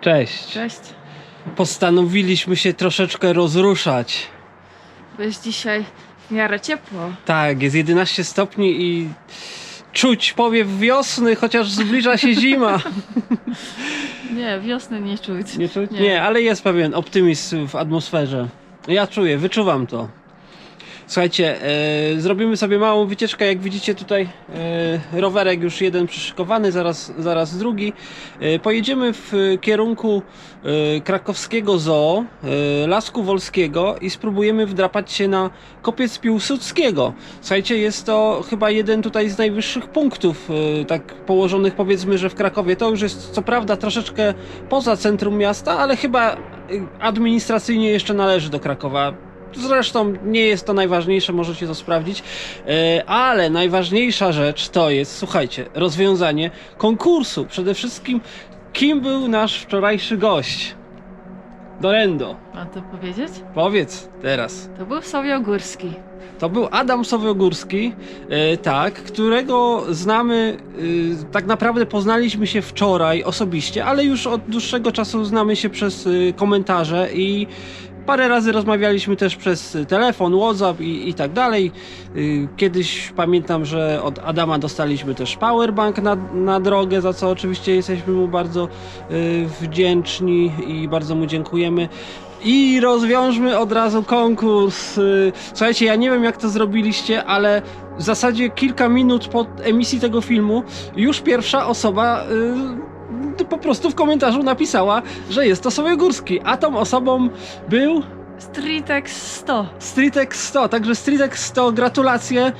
Cześć. Cześć. Postanowiliśmy się troszeczkę rozruszać. Bo jest dzisiaj w miarę ciepło. Tak, jest 11 stopni i czuć powiew wiosny, chociaż zbliża się zima. Nie, wiosny nie czuć. Nie czuć? Nie, Nie. ale jest pewien optymizm w atmosferze. Ja czuję, wyczuwam to. Słuchajcie, e, zrobimy sobie małą wycieczkę. Jak widzicie tutaj e, rowerek już jeden przyszykowany, zaraz, zaraz drugi. E, pojedziemy w kierunku e, krakowskiego zoo, e, Lasku Wolskiego i spróbujemy wdrapać się na kopiec Piłsudskiego. Słuchajcie, jest to chyba jeden tutaj z najwyższych punktów, e, tak położonych powiedzmy, że w Krakowie. To już jest co prawda troszeczkę poza centrum miasta, ale chyba e, administracyjnie jeszcze należy do Krakowa. Zresztą nie jest to najważniejsze, możecie to sprawdzić, E, ale najważniejsza rzecz to jest, słuchajcie, rozwiązanie konkursu. Przede wszystkim, kim był nasz wczorajszy gość? Dorendo, Mam to powiedzieć? powiedz teraz. To był Sowiogórski. To był Adam Sowiogórski, e, tak, którego znamy, e, tak naprawdę poznaliśmy się wczoraj osobiście, ale już od dłuższego czasu znamy się przez e, komentarze i parę razy rozmawialiśmy też przez telefon, WhatsApp i, i tak dalej. E, Kiedyś pamiętam, że od Adama dostaliśmy też powerbank na, na drogę, za co oczywiście jesteśmy mu bardzo e, wdzięczni i bardzo mu dziękujemy. I rozwiążmy od razu konkurs. Y, Słuchajcie, ja nie wiem jak to zrobiliście, ale w zasadzie kilka minut po emisji tego filmu już pierwsza osoba y, po prostu w komentarzu napisała, że jest to Sowiegórski, a tą osobą był Streetex 100. Streetex 100, także Streetex 100, gratulacje.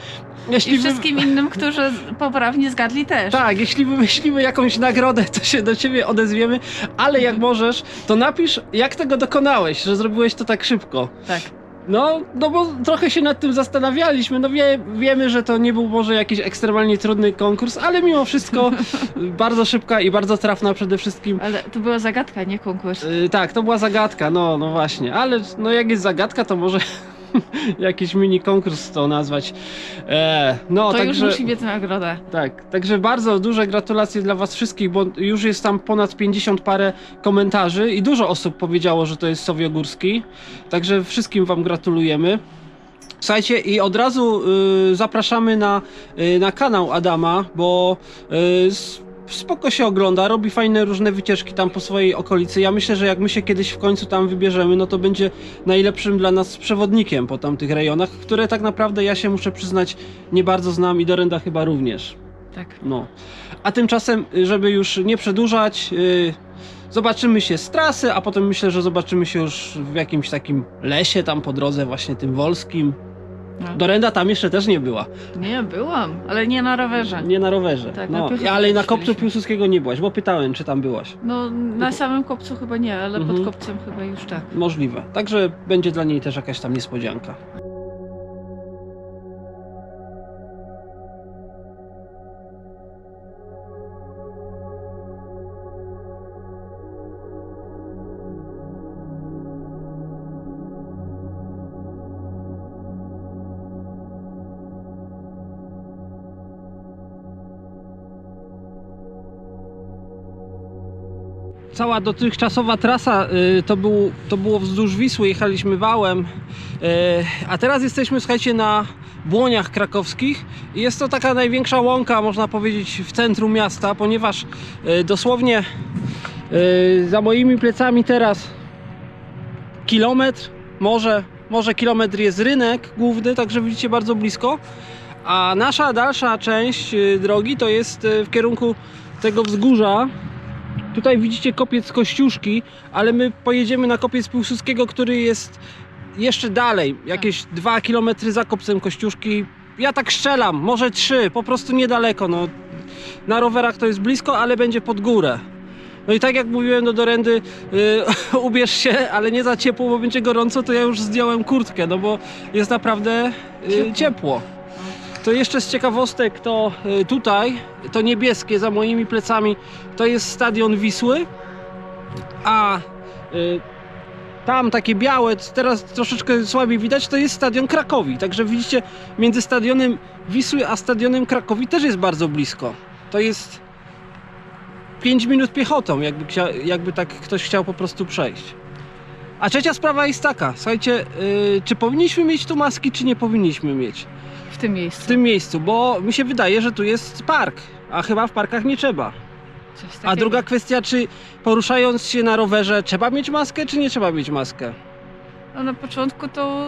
Jeśli I wy- wszystkim innym, którzy poprawnie zgadli też. Tak, jeśli wymyślimy jakąś nagrodę, to się do ciebie odezwiemy, ale jak możesz, to napisz, jak tego dokonałeś, że zrobiłeś to tak szybko. Tak. No, no bo trochę się nad tym zastanawialiśmy. No wie, wiemy, że to nie był może jakiś ekstremalnie trudny konkurs, ale mimo wszystko bardzo szybka i bardzo trafna przede wszystkim. Ale to była zagadka, nie konkurs. Yy, tak, to była zagadka, no, no właśnie, ale no jak jest zagadka, to może jakiś mini konkurs to nazwać. E, no, To już także... musi mieć nagrodę. Tak, także bardzo duże gratulacje dla Was wszystkich, bo już jest tam ponad 50 parę komentarzy i dużo osób powiedziało, że to jest Sowiogórski. Także wszystkim Wam gratulujemy. Słuchajcie, i od razu y, zapraszamy na, y, na kanał Adama, bo y, spoko się ogląda, robi fajne różne wycieczki tam po swojej okolicy. Ja myślę, że jak my się kiedyś w końcu tam wybierzemy, no to będzie najlepszym dla nas przewodnikiem po tamtych rejonach, które tak naprawdę ja się muszę przyznać nie bardzo znam i Dorenda chyba również. Tak. No. A tymczasem, y, żeby już nie przedłużać, yy, zobaczymy się z trasy, a potem myślę, że zobaczymy się już w jakimś takim lesie tam po drodze właśnie tym wolskim. No. Dorenda tam jeszcze też nie była. Nie, byłam, ale nie na rowerze. Nie na rowerze. Tak, na no, Piłsudskiego ale na kopcu. Piłsudskiego nie byłaś, bo pytałem, czy tam byłaś. No, na samym kopcu chyba nie, ale Mhm. pod kopcem chyba już tak. Możliwe. Także będzie dla niej też jakaś tam niespodzianka. Cała dotychczasowa trasa y, to, był, to było wzdłuż Wisły, jechaliśmy wałem, y, a teraz jesteśmy, słuchajcie, na Błoniach Krakowskich. I jest to taka największa łąka, można powiedzieć, w centrum miasta, ponieważ y, dosłownie za moimi plecami teraz kilometr, może, może kilometr jest rynek główny, także widzicie bardzo blisko, a nasza dalsza część drogi to jest w kierunku tego wzgórza, Tutaj widzicie kopiec Kościuszki, ale my pojedziemy na kopiec Piłsudskiego, który jest jeszcze dalej, jakieś dwa kilometry za kopcem Kościuszki. Ja tak strzelam, może trzy, po prostu niedaleko. No. Na rowerach to jest blisko, ale będzie pod górę. No i tak jak mówiłem do Dorendy, yy, ubierz się, ale nie za ciepło, bo będzie gorąco, to ja już zdjąłem kurtkę, no bo jest naprawdę yy, Ciepło. To jeszcze z ciekawostek to y, tutaj, to niebieskie za moimi plecami, to jest stadion Wisły, a y, tam takie białe, teraz troszeczkę słabiej widać, to jest stadion Krakowi. Także widzicie, między stadionem Wisły a stadionem Krakowi też jest bardzo blisko. To jest 5 minut piechotą, jakby, jakby tak ktoś chciał po prostu przejść. A trzecia sprawa jest taka, słuchajcie, yy, czy powinniśmy mieć tu maski, czy nie powinniśmy mieć W tym miejscu. w tym miejscu, bo mi się wydaje, że tu jest park, a chyba w parkach nie trzeba. A druga kwestia, czy poruszając się na rowerze trzeba mieć maskę, czy nie trzeba mieć maskę? No na początku to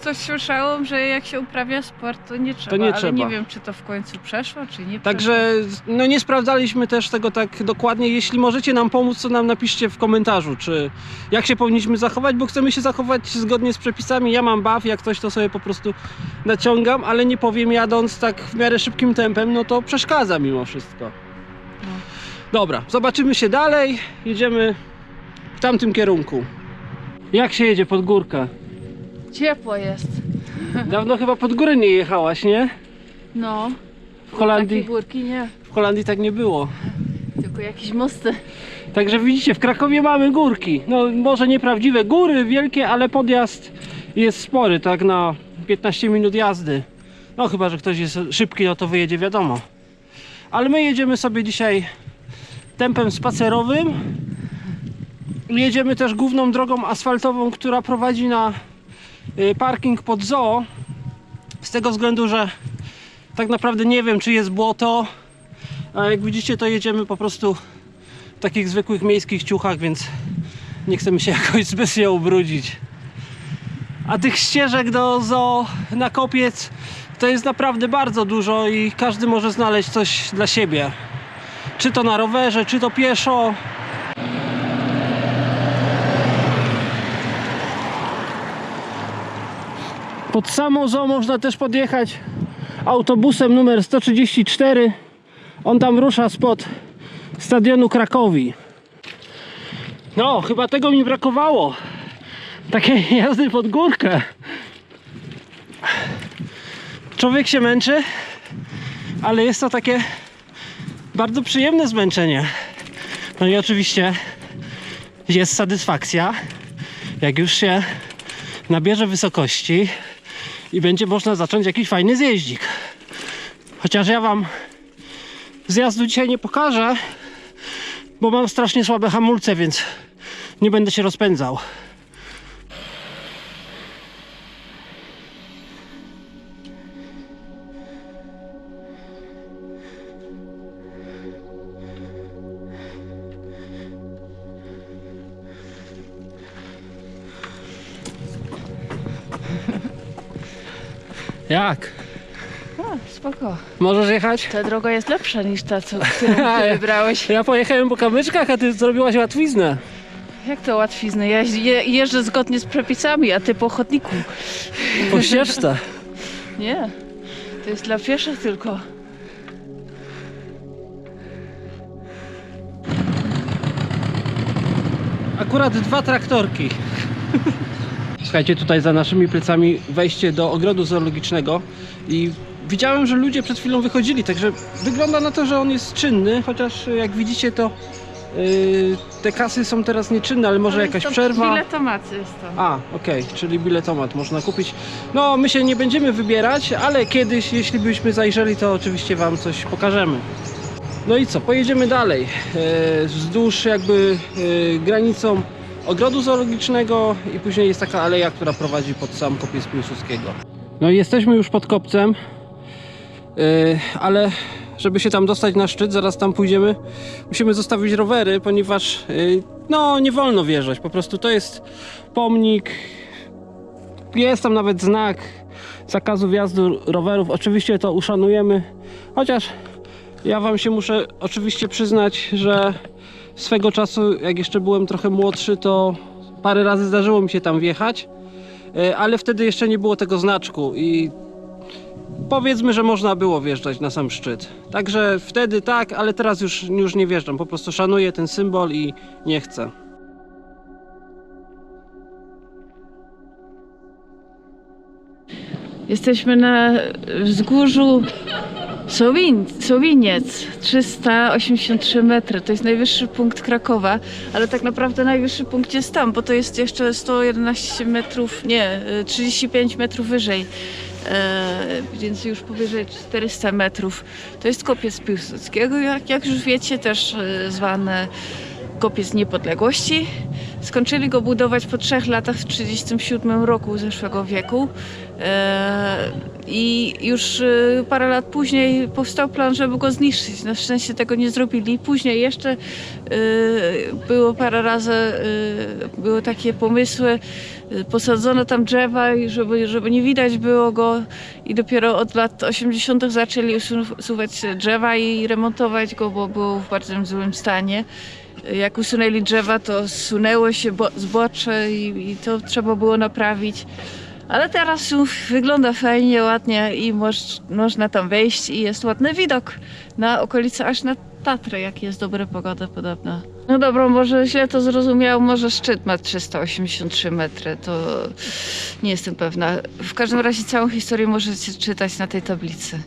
coś słyszałam, że jak się uprawia sport, to nie trzeba. nie ale trzeba. nie wiem, czy to w końcu przeszło, czy nie Także no nie sprawdzaliśmy też tego tak dokładnie. Jeśli możecie nam pomóc, to nam napiszcie w komentarzu, czy jak się powinniśmy zachować, bo chcemy się zachować zgodnie z przepisami. Ja mam baw, jak coś to sobie po prostu naciągam, ale nie powiem jadąc tak w miarę szybkim tempem, no to przeszkadza mimo wszystko. No. Dobra, zobaczymy się dalej. Jedziemy w tamtym kierunku. Jak się jedzie pod górkę? Ciepło jest. Dawno chyba pod górę nie jechałaś, nie? No. W Holandii, górki nie, w Holandii tak nie było. tylko jakieś mosty. Także widzicie, w Krakowie mamy górki. No może nieprawdziwe góry wielkie, ale podjazd jest spory, tak na 15 minut jazdy. No chyba, że ktoś jest szybki, no to wyjedzie wiadomo. Ale my jedziemy sobie dzisiaj tempem spacerowym. Jedziemy też główną drogą asfaltową, która prowadzi na y, parking pod zoo. Z tego względu, że tak naprawdę nie wiem, czy jest błoto. A jak widzicie, to jedziemy po prostu w takich zwykłych miejskich ciuchach, więc nie chcemy się jakoś zbytnio ubrudzić. A tych ścieżek do zoo na kopiec to jest naprawdę bardzo dużo i każdy może znaleźć coś dla siebie. Czy to na rowerze, czy to pieszo. Pod samo zoo można też podjechać autobusem numer 134. On tam rusza spod stadionu Krakowi. No, chyba tego mi brakowało. Takiej jazdy pod górkę. Człowiek się męczy, ale jest to takie bardzo przyjemne zmęczenie. No i oczywiście jest satysfakcja, jak już się nabierze wysokości i będzie można zacząć jakiś fajny zjeździk. Chociaż ja wam zjazdu dzisiaj nie pokażę, bo mam strasznie słabe hamulce, więc nie będę się rozpędzał. Jak? A, spoko. Możesz jechać? Ta droga jest lepsza niż ta, co, którą ty wybrałeś. Ja pojechałem po kamyczkach, a ty zrobiłaś łatwiznę. Jak to łatwizny? Ja je, jeżdżę zgodnie z przepisami, a ty po chodniku. Po ścieżce. Nie. To jest dla pieszych tylko. Akurat dwa traktorki. Słuchajcie, tutaj za naszymi plecami wejście do ogrodu zoologicznego i widziałem, że ludzie przed chwilą wychodzili, także wygląda na to, że on jest czynny, chociaż jak widzicie to yy, te kasy są teraz nieczynne, ale może jakaś przerwa. Biletomaty jest tam. A, okej, czyli biletomat można kupić. No, my się nie będziemy wybierać, ale kiedyś, jeśli byśmy zajrzeli, to oczywiście Wam coś pokażemy. No i co, pojedziemy dalej. E, wzdłuż jakby e, granicą ogrodu zoologicznego i później jest taka aleja, która prowadzi pod sam kopiec Piłsudskiego. No i jesteśmy już pod kopcem, e, ale żeby się tam dostać na szczyt, zaraz tam pójdziemy, musimy zostawić rowery, ponieważ e, no nie wolno wjeżdżać, po prostu to jest pomnik, jest tam nawet znak zakazu wjazdu rowerów, oczywiście to uszanujemy, chociaż ja wam się muszę oczywiście przyznać, że swego czasu, jak jeszcze byłem trochę młodszy, to parę razy zdarzyło mi się tam wjechać, e, ale wtedy jeszcze nie było tego znaczku i powiedzmy, że można było wjeżdżać na sam szczyt. Także wtedy tak, ale teraz już, już nie wjeżdżam, po prostu szanuję ten symbol i nie chcę. Jesteśmy na wzgórzu Sowin, Sowiniec, 383 metry. To jest najwyższy punkt Krakowa, ale tak naprawdę najwyższy punkt jest tam, bo to jest jeszcze 111 metrów, nie, y, 35 metrów wyżej. e, więc już powyżej 400 metrów. To jest kopiec Piłsudskiego, jak, jak już wiecie, też e, kopiec niepodległości. Skończyli go budować po trzech latach w 1937 roku zeszłego wieku. E, I już e, parę lat później powstał plan, żeby go zniszczyć. Na szczęście tego nie zrobili. Później jeszcze e, było parę razy, e, były takie pomysły, posadzono tam drzewa, żeby, żeby nie widać było go i dopiero od lat 80. zaczęli usu- usuwać drzewa i remontować go, bo był w bardzo złym stanie. Jak usunęli drzewa, to sunęło się bo- zbocze i, i to trzeba było naprawić. Ale teraz już wygląda fajnie, ładnie i moż, można tam wejść i jest ładny widok na okolice aż na Tatry, jak jest dobra pogoda podobno. No dobra, może źle to zrozumiał, może szczyt ma 383 metry, to nie jestem pewna. W każdym razie całą historię możecie czytać na tej tablicy.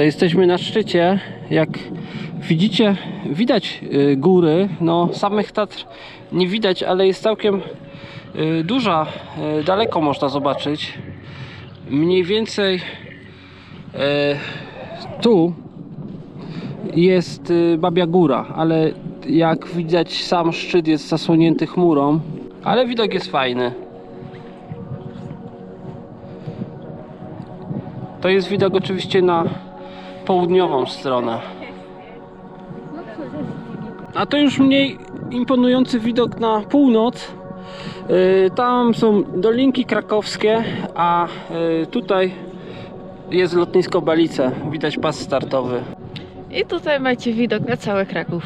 To jesteśmy na szczycie. Jak widzicie, widać y, góry. No, samych Tatr nie widać, ale jest całkiem y, duża. y, Daleko można zobaczyć. Mniej więcej tu jest Babia Góra, ale jak widać sam szczyt jest zasłonięty chmurą, ale widok jest fajny. To jest widok oczywiście na południową stronę. A to już mniej imponujący widok na północ. Yy, Tam są dolinki krakowskie, a yy, tutaj jest lotnisko Balice. Widać pas startowy. I tutaj macie widok na cały Kraków.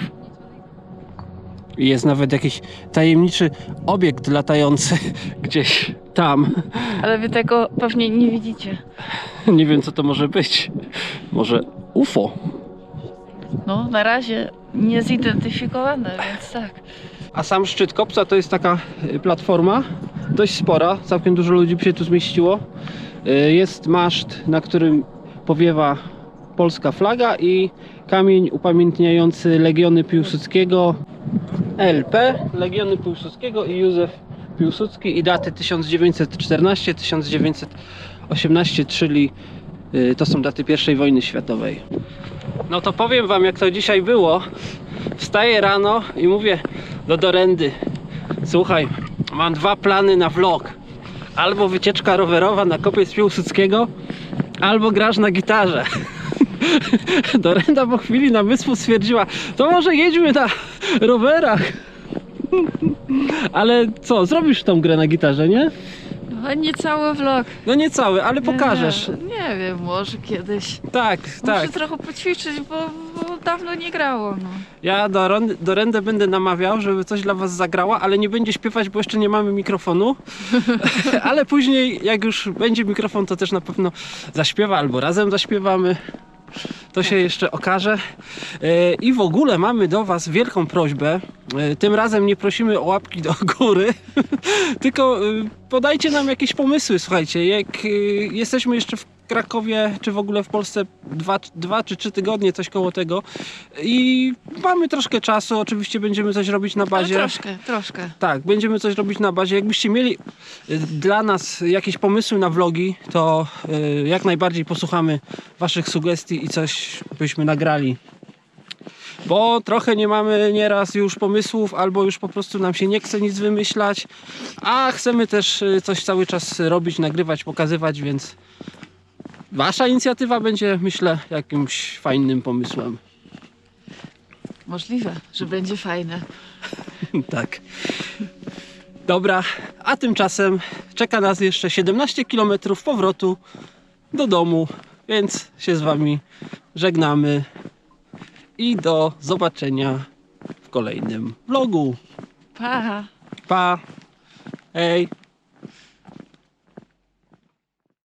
Jest nawet jakiś tajemniczy obiekt latający gdzieś tam. Ale wy tego pewnie nie widzicie. Nie wiem co to może być. Może UFO. No, na razie niezidentyfikowane, więc tak. A sam szczyt kopca to jest taka y, platforma, dość spora, całkiem dużo ludzi by się tu zmieściło. Y, Jest maszt, na którym powiewa polska flaga i kamień upamiętniający Legiony Piłsudskiego LP, Legiony Piłsudskiego i Józef Piłsudski i daty 1914-1918, czyli y, to są daty I wojny światowej. No to powiem wam jak to dzisiaj było. Wstaję rano i mówię do Dorendy Słuchaj, mam dwa plany na vlog Albo wycieczka rowerowa na kopiec Piłsudskiego Albo grasz na gitarze Dorenda po chwili namysłu stwierdziła To może jedźmy na rowerach Ale co, zrobisz tą grę na gitarze, nie? No, nie cały vlog. No nie cały, ale pokażesz Nie, nie wiem, może kiedyś. Tak, tak Muszę trochę poćwiczyć, bo, bo dawno nie grało. No. Ja do, do Rendę będę namawiał, żeby coś dla was zagrała, ale nie będzie śpiewać, bo jeszcze nie mamy mikrofonu. ale później, jak już będzie mikrofon, to też na pewno zaśpiewa albo razem zaśpiewamy. To się jeszcze okaże. E, I w ogóle mamy do Was wielką prośbę. E, Tym razem nie prosimy o łapki do góry, tylko e, podajcie nam jakieś pomysły. Słuchajcie, jak jesteśmy jeszcze w Krakowie, czy w ogóle w Polsce dwa, dwa czy trzy tygodnie, coś koło tego. I mamy troszkę czasu. Oczywiście będziemy coś robić na Ale bazie. troszkę, troszkę. Tak, będziemy coś robić na bazie. Jakbyście mieli y, dla nas jakieś pomysły na vlogi, to y, jak najbardziej posłuchamy Waszych sugestii i coś byśmy nagrali. Bo trochę nie mamy nieraz już pomysłów, albo już po prostu nam się nie chce nic wymyślać, a chcemy też y, coś cały czas robić, nagrywać, pokazywać, więc Wasza inicjatywa będzie, myślę, jakimś fajnym pomysłem. Możliwe, że będzie fajne. Tak. Dobra, a tymczasem czeka nas jeszcze 17 km powrotu do domu, więc się z Wami żegnamy i do zobaczenia w kolejnym vlogu. Pa! Pa! Hej!